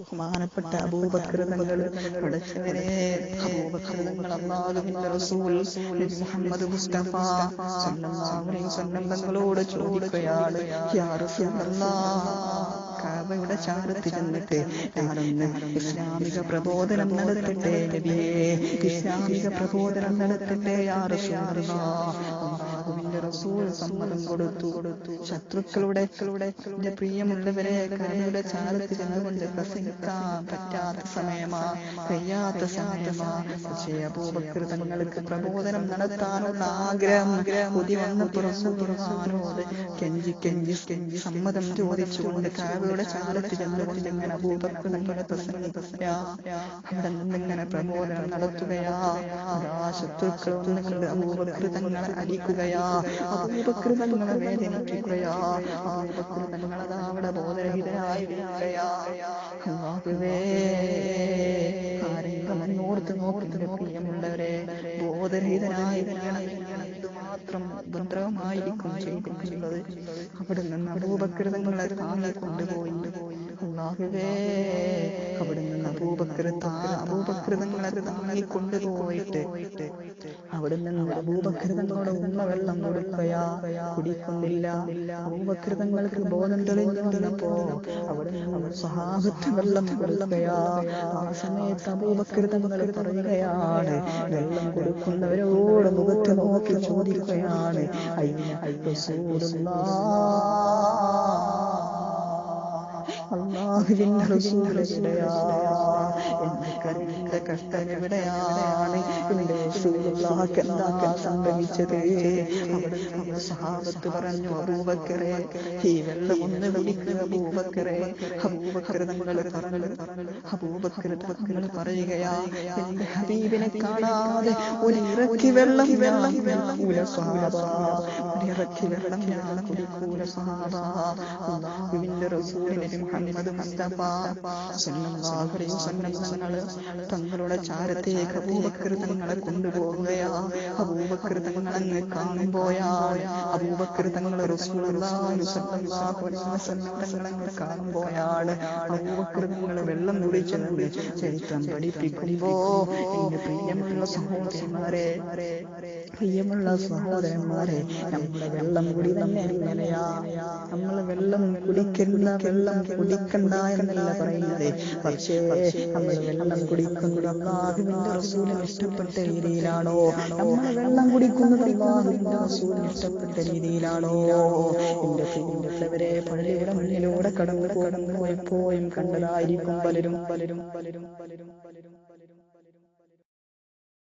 ബഹുമാനപ്പെട്ട അബൂബക്കൃതങ്ങൾ പഠിച്ചവരെ അബൂബക്കൃതങ്ങൾ അള്ളാഹുവിന്റെ റസൂൽ മുഹമ്മദ് മുസ്തഫ സല്ലല്ലാഹു അലൈഹി വസല്ലം തങ്ങളോട് ചോദിക്കുകയാണ് യാ റസൂലല്ലാഹ് കാബയുടെ ചാരത്ത് ചെന്നിട്ട് ഞാനൊന്ന് ഇസ്ലാമിക പ്രബോധനം നടത്തട്ടെ നബിയേ ഇസ്ലാമിക പ്രബോധനം നടത്തട്ടെ യാ റസൂലല്ലാഹ് റസൂൽ സമ്മതം കൊടുത്തു. ശത്രുക്കളുടെ എന്റെ പ്രിയമുള്ളവരെ കരയുടെ ചാരത്ത് ചെന്നുകൊണ്ട് പ്രസംഗിക്കാൻ പറ്റാത്ത സമയമാ. കഴിയാത്ത സമയമാ. പക്ഷേ അബൂബക്കർ തങ്ങൾക്ക് പ്രബോധനം നടത്താനുള്ള ആഗ്രഹം കൊതി തുറന്നു റസൂലുള്ളാഹിനോട് കെഞ്ചി കെഞ്ചി കെഞ്ചി സമ്മതം ചോദിച്ചുകൊണ്ട് കരയുടെ ചാരത്ത് ചെന്നുകൊണ്ട് ഇങ്ങനെ അബൂബക്കർ തങ്ങളെ അവിടെ നിന്നിങ്ങനെ പ്രബോധനം നടത്തുകയാ. ശത്രുക്കൾ വന്നുകൊണ്ട് അബൂബക്കർ തങ്ങളെ അടിക്കുകയാ. അബൂബക്കർ തങ്ങളെ വേദനിപ്പിക്കുകയാ അബൂബക്കർ തങ്ങളതാ അവിടെ ആരെങ്കിലും എന്നോർത്ത് നോക്കുന്ന പ്രിയമുള്ളവരെ ബോധരഹിതനായി മാത്രം ചെയ്തിട്ടുള്ളത് അവിടെ നിന്ന് അപൂപകൃതങ്ങളെ താങ്ങി കൊണ്ടുപോയി അള്ളാഹുവേ അവിടെ നിന്ന് അപൂപകൃത അപൂപകൃതങ്ങളെ താങ്ങി കൊണ്ടുപോയിട്ട് അവിടെ നിന്ന് അപൂപകൃതങ്ങളുടെ ഉമ്മ വെള്ളം കൊടുക്കയാ. കുടിക്കുന്നില്ല. അപൂപകൃതങ്ങൾക്ക് ബോധം തെളിഞ്ഞു വന്നപ്പോ അവിടെ നിന്ന് സഹാബത്ത് വെള്ളം കൊടുക്കയാ. ആ സമയത്ത് അപൂപകൃതങ്ങൾ പറയുകയാണ്. വെള്ളം കൊടുക്കുന്നവരോട് മുഖത്ത് നോക്കി ചോദിക്കുകയാണ്. അയ്യ അള്ളാഹുവിന്റെ റസൂലെവിടെയാ എന്റെ കരുവിന്റെ കഷ്ടം എവിടെയാണ്? എന്റെ റസൂലുള്ളാഹിക്ക് എന്താ സംഭവിച്ചത്? അവിടെ സഹാബത്ത് പറഞ്ഞു അബൂബക്കറെ ഈ വെള്ളം ഒന്ന് കുടിക്കുക അബൂബക്കറെ. അബൂബക്കർ തങ്ങൾ പറഞ്ഞു അബൂബക്കർ തങ്ങൾ പറയുകയാ എന്റെ ഹബീബിനെ കാണാതെ ഒരു ഇറക്കി വെള്ളം വെള്ളം കുടിക്കൂല സഹാബ ഒരു ഇറക്കി വെള്ളം ഞാൻ കുടിക്കൂല സഹാബ. അള്ളാഹുവിന്റെ റസൂലിനെ മുഹമ്മദ് മുസ്തഫ സല്ലല്ലാഹു അലൈഹി വസല്ലം തങ്ങളുടെ ചാരത്തേക്ക് അബൂബക്കർ തങ്ങളെ കൊണ്ടുപോകുകയാ അബൂബക്കർ തങ്ങളെ വെള്ളം ചരിത്രം പഠിപ്പിക്കുമ്പോ എന്റെ പ്രിയമുള്ള സഹോദരന്മാരെ പ്രിയമുള്ള സഹോദരന്മാരെ നമ്മുടെ വെള്ളം കുടി തന്നെ നമ്മൾ വെള്ളം കുടിക്കുന്ന വെള്ളം കുടിക്കണ്ട എന്നല്ല പറയുന്നത്. പക്ഷേ നമ്മൾ വെള്ളം കുടിക്കുന്നത് അള്ളാഹുവിന്റെ റസൂലിന് ഇഷ്ടപ്പെട്ട രീതിയിലാണോ? നമ്മൾ വെള്ളം കുടിക്കുന്നത് അള്ളാഹുവിന്റെ റസൂലിന് ഇഷ്ടപ്പെട്ട രീതിയിലാണോ? എന്റെ പ്രിയമുള്ളവരെ പള്ളിയുടെ മുന്നിലൂടെ കടന്നു കടന്നു എപ്പോഴും കണ്ടതായിരിക്കും പലരും പലരും പലരും പലരും.